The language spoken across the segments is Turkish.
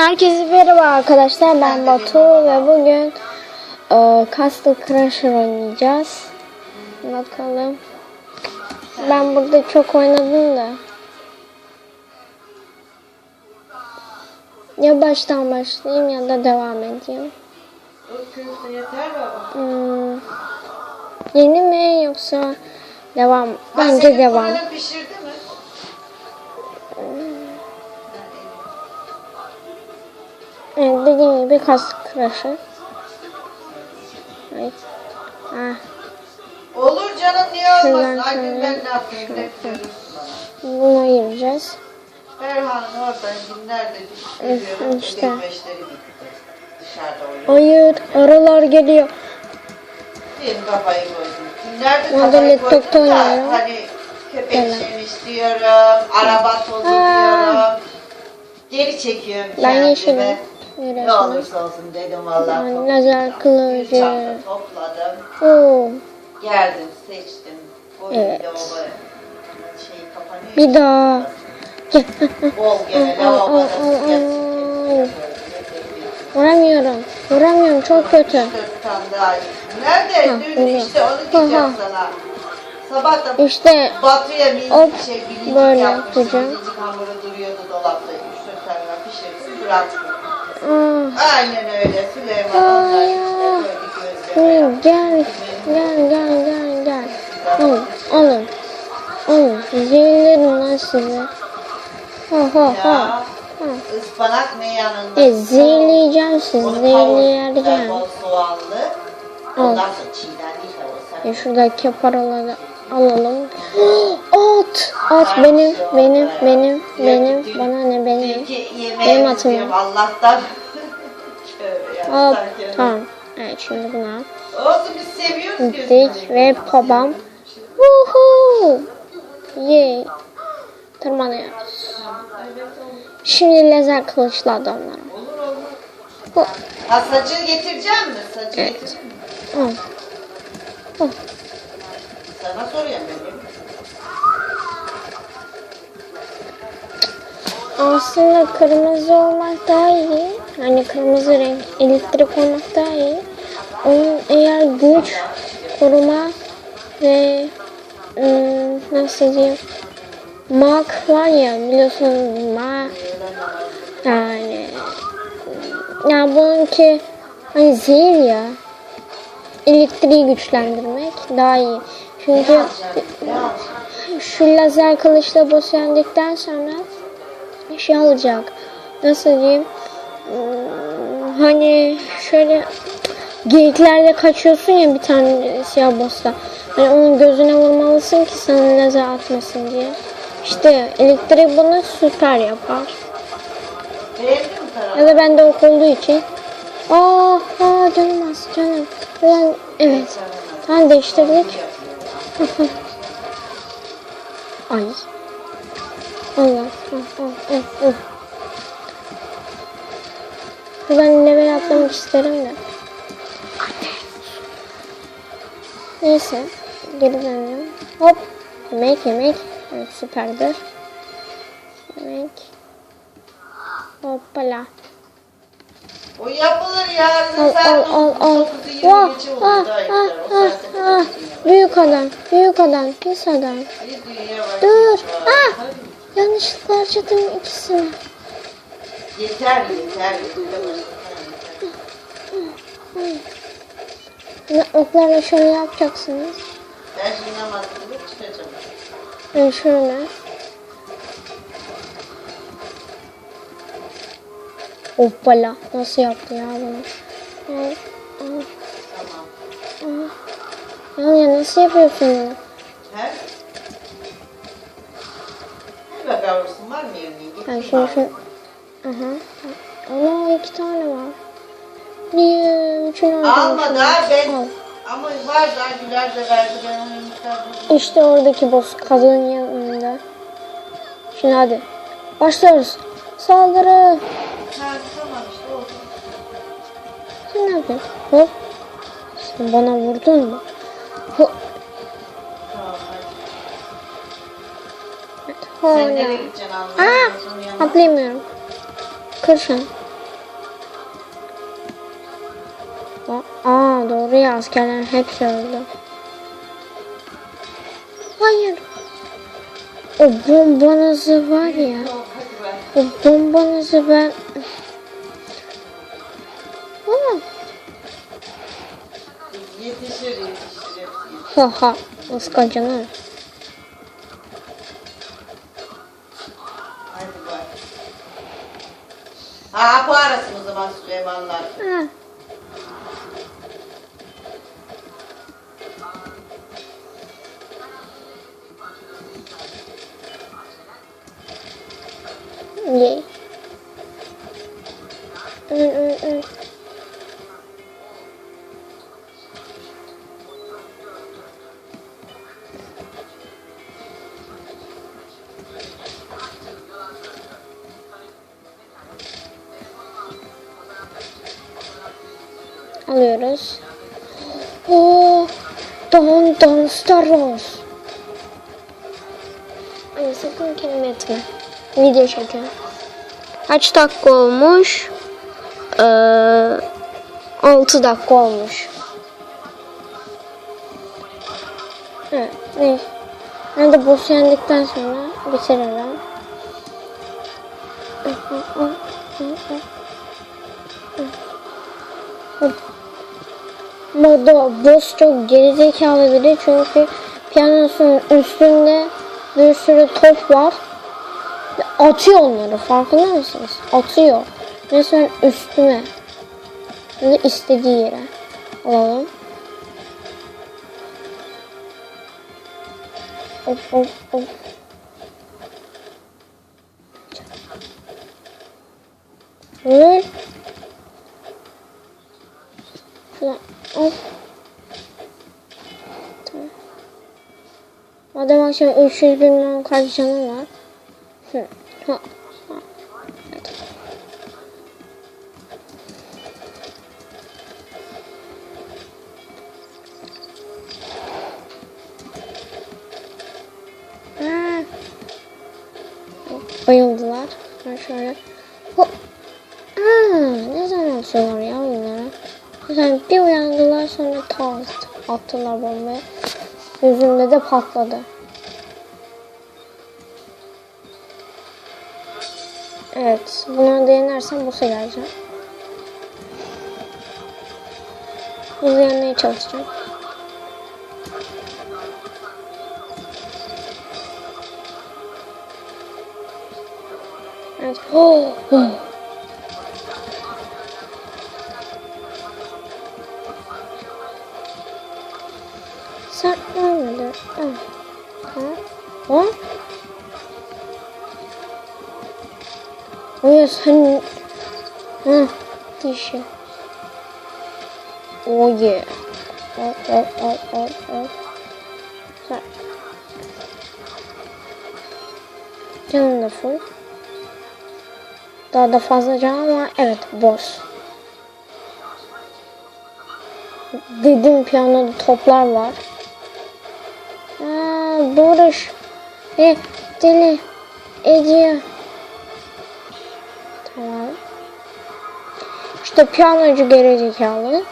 Herkese merhaba arkadaşlar ben Batu ve bugün e, Castle Crusher oynayacağız. Bakalım. Ben burada çok oynadım da. Ya baştan başlayayım ya da devam edeyim. Hmm, yeni mi yoksa devam? Bence devam. Dediğim gibi Castle Crusher. Ay. Ah. Olur canım niye olmasın? Ay şöyle, ben ne yapayım? bana. Bunu ayıracağız. Ferhan'ın oradan günlerde Evet, düşürüyorum. işte. Oynuyor. Hayır, aralar geliyor. Benim kafayı koydum. Günlerde kafayı koydum da oynuyorum. hani köpek şeyini istiyorum. Araba tozu diyorum. Geri çekiyorum Ben yeşilim. Ne olursa olsun dedim vallahi. Ben topladım. lazer Bir kılıcı. çanta topladım. Oo. Geldim, seçtim. Bu Evet. lavabo şey kapanıyor. Bir daha. Gel. Bol gene lavaboda sıcak. Vuramıyorum. Vuramıyorum. Çok kötü. Dört tane daha. Nerede? Ha, Dün işte onu diyeceğim sana. Sabah da İşte Batu'ya minicik şey bilincik böyle yapmıştım. yapacağım. Hamuru duruyordu dolapta. Üç dört tane daha pişirdim bıraktım. ah, Aynen öyle. Süleyman onlar ya. böyle gözleme. hı, gel. Gel gel gel gel. Alın. Alın. Alın. Zehirlerim lan sizi. Ha ha ha. Ispanak ne yanında? E, zehirleyeceğim sizi. Zehirleyeceğim. Bol soğanlı. Ondan sonra Ya şuradaki paraları alalım. At! At benim, benim, benim, benim. Bana ne benim. Benim atım ya. Allah'tan. Hop, tamam. Evet şimdi bunu al. Olsun biz seviyoruz Dik ve babam. Woohoo! Yay. Tırmanıyoruz. Şimdi lazer kılıçla adamlara. Bu. Ha saçı getireceğim mi? Saçı Evet. getireceğim mi? Al. Al. Sana soruyorum. Aslında kırmızı olmak daha iyi. Hani kırmızı renk elektrik olmak daha iyi. Onun eğer güç, koruma ve ım, nasıl diyeyim mak var ya biliyorsunuz mak yani ya bununki hani zehir ya elektriği güçlendirmek daha iyi. Çünkü şu lazer kılıçla boss yendikten sonra şey alacak. Nasıl diyeyim? Hmm, Hani şöyle geyiklerde kaçıyorsun ya bir tane siyah boss'ta. Hani onun gözüne vurmalısın ki sana lazer atmasın diye. İşte elektrik bunu süper yapar. Ya da bende ok olduğu için. Aa, aa canım az canım. Ben, evet. Tamam değiştirdik. Ay. Allah. Ben level atlamak isterim de. Neyse. Geri dönüyorum. Hop. Yemek yemek. Evet, süperdir. Yemek. Hoppala. O yapılır yarın Al saat al al al. 9'u 20 Vah, geçe olur ah, ah, ah, ah. Büyük adam, büyük adam, pis adam. Dur. Ah. Yanlışlıkla harcadım ikisini. Yeter yeter. Ne, oklarla şöyle yapacaksınız. Ben şimdi namaz kılıp çıkacağım. Yani şöyle. Hoppala. Nasıl yaptı ya bunu? Ay, Tamam. ay. Ya nasıl yapıyorsun bunu? Bakarsın var mı Ben bir şimdi şu... Aha. Ana iki tane var. Niye? Üçünü Alma daha ben. Al. Ama var daha Güler de verdi ben onu. İşte oradaki boss kadının yanında. Şimdi hadi. Başlıyoruz. Saldırı. Ha tamam işte oldu. Sen ne yapıyorsun? Hop. Sen bana vurdun mu? Hop. Sen Aa, atlayamıyorum. Kırsın. Aa doğru ya askerler hepsi öldü. Hayır. O bombanızı var ya. O bombanızı ben... Aa. Yetişir yetişir. Haha. Nasıl kaçanır? Zaman Süleymanlar. Ha. Yay. Ön, Alıyoruz. Oo, Don Don Star Wars. Ay, sakın kelime etme. Video çekiyorum. Kaç dakika olmuş? Ee, 6 dakika olmuş. Evet, neyse. Ben de boss yendikten sonra bitirelim. Moda boss çok gerizekalı biri çünkü piyanosunun üstünde bir sürü top var. Atıyor onları farkında mısınız? Atıyor. Resmen üstüme. Ve istediği yere. Alalım. Hop hop hop. Öl. Şuradan hop. Tamam. Madem akşam 300 bilmem kaç canım var. Hı. Ha. Ha. Evet. Ha. Bayıldılar. Ben şöyle. Hop. Aa, ne zaman atıyorlar ya bunları? Mesela bir uyandılar sonra tas attılar bombayı. Yüzümde de patladı. Evet, buna da yenersem geleceğim. Bunu yenmeye çalışacağım. Evet. Oh, oh. Hayır sen... Ha, dişi. Oh yeah. Al, al, al, al, al. Sen. Canım da full. Daha da fazla canım var. Evet, boss. Dedim piyanoda toplar var. Aa, Barış. E, deli. Ece. İşte piyanocu gerizekalı.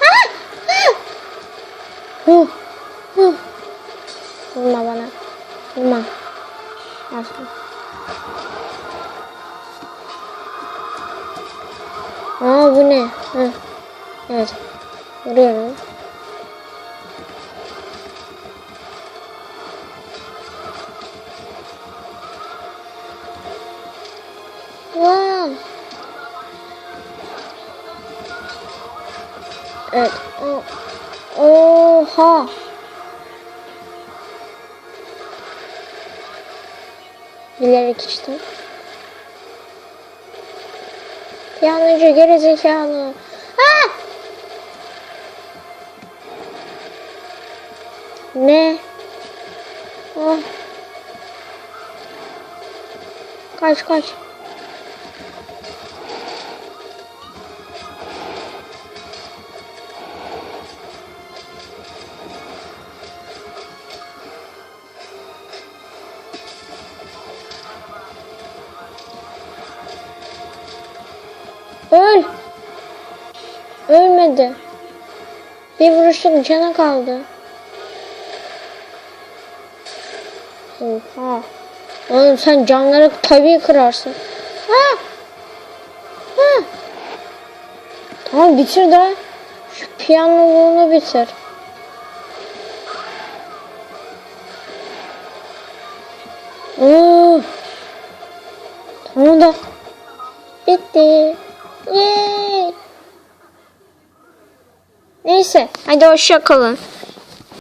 Ah! Ah! Huh! Vurma bana. Vurma. Aslında. Aa bu ne? Hı. Evet. Vuruyorum. Evet. O- Oha. Bilerek içtim. Piyanocu gerizekalı. Ah! Ne? Oh. Kaç kaç. Öl. Ölmedi. Bir vuruşluk cana kaldı. Oha. Oğlum sen canları tabii kırarsın. Ha! Ha! Tamam bitir de. Şu piyanoluğunu bitir. Oo. Tamam da. Bitti. Yay. Neyse hadi hoşça kalın.